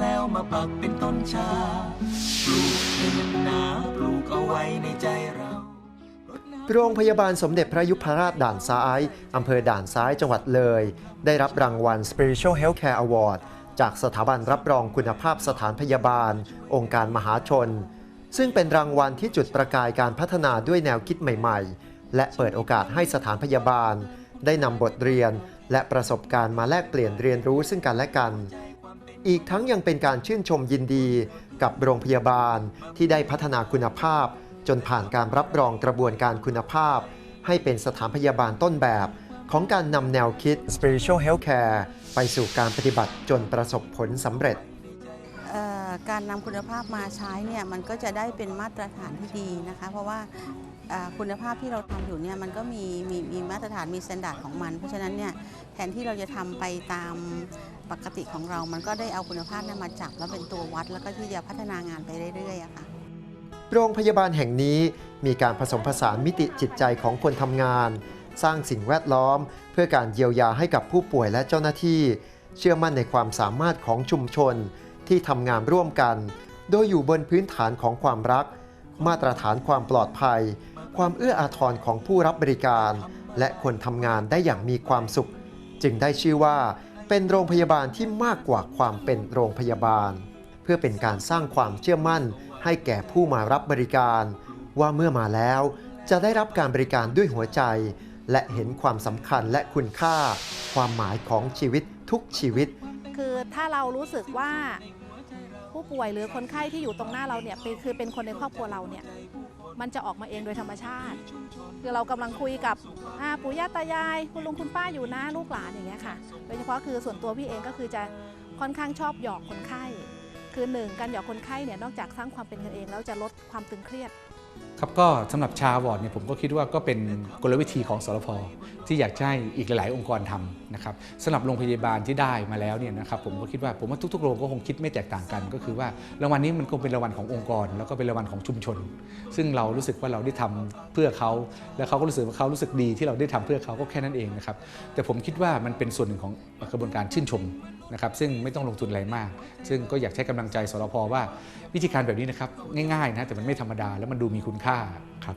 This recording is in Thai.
แล้วมาปักเป็นต้นชา ปลูกเถิดนาปลูกเอาไว้ในใจเราโรงพยาบาลสมเด็จพระยุพราชด่านซ้าย อำเภอด่านซ้ายจังหวัดเลย ได้รับรางวัล Spiritual Healthcare Award จากสถาบันรับรองคุณภาพสถานพยาบาล องค์การมหาชน ซึ่งเป็นรางวัลที่จุดประกายการพัฒนาด้วยแนวคิดใหม่ ๆ และเปิดโอกาสให้สถานพยาบาล ได้นำบทเรียน และประสบการณ์มาแลกเปลี่ยนเรียนรู้ซึ่งกันและกัน อีกทั้งยังเป็นการชื่นชมยินดีกับโรงพยาบาลที่ได้พัฒนาคุณภาพ จนผ่านการรับรองกระบวนการคุณภาพ ให้เป็นสถานพยาบาลต้นแบบของการนำแนวคิด Spiritual Healthcare ไปสู่การปฏิบัติจนประสบผลสำเร็จ การนำคุณภาพมาใช้เนี่ยมันก็จะได้เป็นมาตรฐานที่ดีนะคะ เพราะว่า คุณภาพที่เราทำอยู่เนี่ยมันก็มีมีมีมาตรฐานมีสแตนดาร์ดของมัน เพราะฉะนั้นเนี่ยแทนที่เราจะทำไปตามปกติของเรา มันก็ได้เอาคุณภาพนั้นมาจับแล้วเป็นตัววัด แล้วก็ที่จะพัฒนางานไปเรื่อยๆค่ะโรงพยาบาลแห่งนี้มีการผสมผสานมิติจิตใจของคนทำงาน สร้างสิ่งแวดล้อม เพื่อการเยียวยาให้กับผู้ป่วยและเจ้าหน้าที่ เชื่อมั่นในความสามารถของชุมชนที่ทำงานร่วมกัน โดยอยู่บนพื้นฐานของความรัก มาตรฐานความปลอดภัย ความเอื้ออาทรของผู้รับบริการ และคนทำงานได้อย่างมีความสุข จึงได้ชื่อว่าเป็นโรงพยาบาลที่มากกว่าความเป็นโรงพยาบาล เพื่อเป็นการสร้างความเชื่อมั่น ให้แก่ผู้มารับบริการ ว่าเมื่อมาแล้วจะได้รับการบริการด้วยหัวใจ และเห็นความสำคัญและคุณค่า ความหมายของชีวิตทุกชีวิต คือถ้าเรารู้สึกว่า ผู้ป่วยหรือคนไข้ที่อยู่ตรงหน้าเราเนี่ยเป็นคือเป็นคนในครอบครัวเราเนี่ยมันจะออกมาเองโดยธรรมชาติ คือเรากำลังคุยกับปู่ย่าตายาย คุณลุงคุณป้าอยู่นะลูกหลานอย่างเงี้ยค่ะโดยเฉพาะคือส่วนตัวพี่เองก็คือจะค่อนข้างชอบหยอกคนไข้ คือหนึ่งการหยอกคนไข้เนี่ยนอกจากสร้างความเป็นกันเองแล้วจะลดความตึงเครียด ครับก็สำหรับชาวอร์ดเนี่ยผมก็คิดว่าก็เป็นกลวิธีของสรพที่อยากให้อีกหลาย ๆ องค์กรทำนะครับสำหรับโรงพยาบาลที่ได้มาแล้วเนี่ยนะครับผมก็คิดว่าผมว่าทุก ๆ โรงก็คงคิดไม่แตกต่างกัน ก็คือว่ารางวัลนี้มันคงเป็นรางวัลขององค์กร แล้วก็เป็นรางวัลของชุมชน ซึ่งเรารู้สึกว่าเราได้ทำเพื่อเขา และเขาก็รู้สึกว่าเขารู้สึกดีที่เราได้ทำเพื่อเขาก็แค่นั้นเองนะครับแต่ผมคิดว่ามันเป็นส่วนหนึ่งของกระบวนการชื่นชมนะครับซึ่งไม่ต้องลงทุนอะไรมาก ซึ่งก็อยากใช้กำลังใจสรพว่าวิธีการแบบนี้นะครับง่ายๆนะแต่มันไม่ธรรมดาแล้วมันดูมีคุณค่าครับ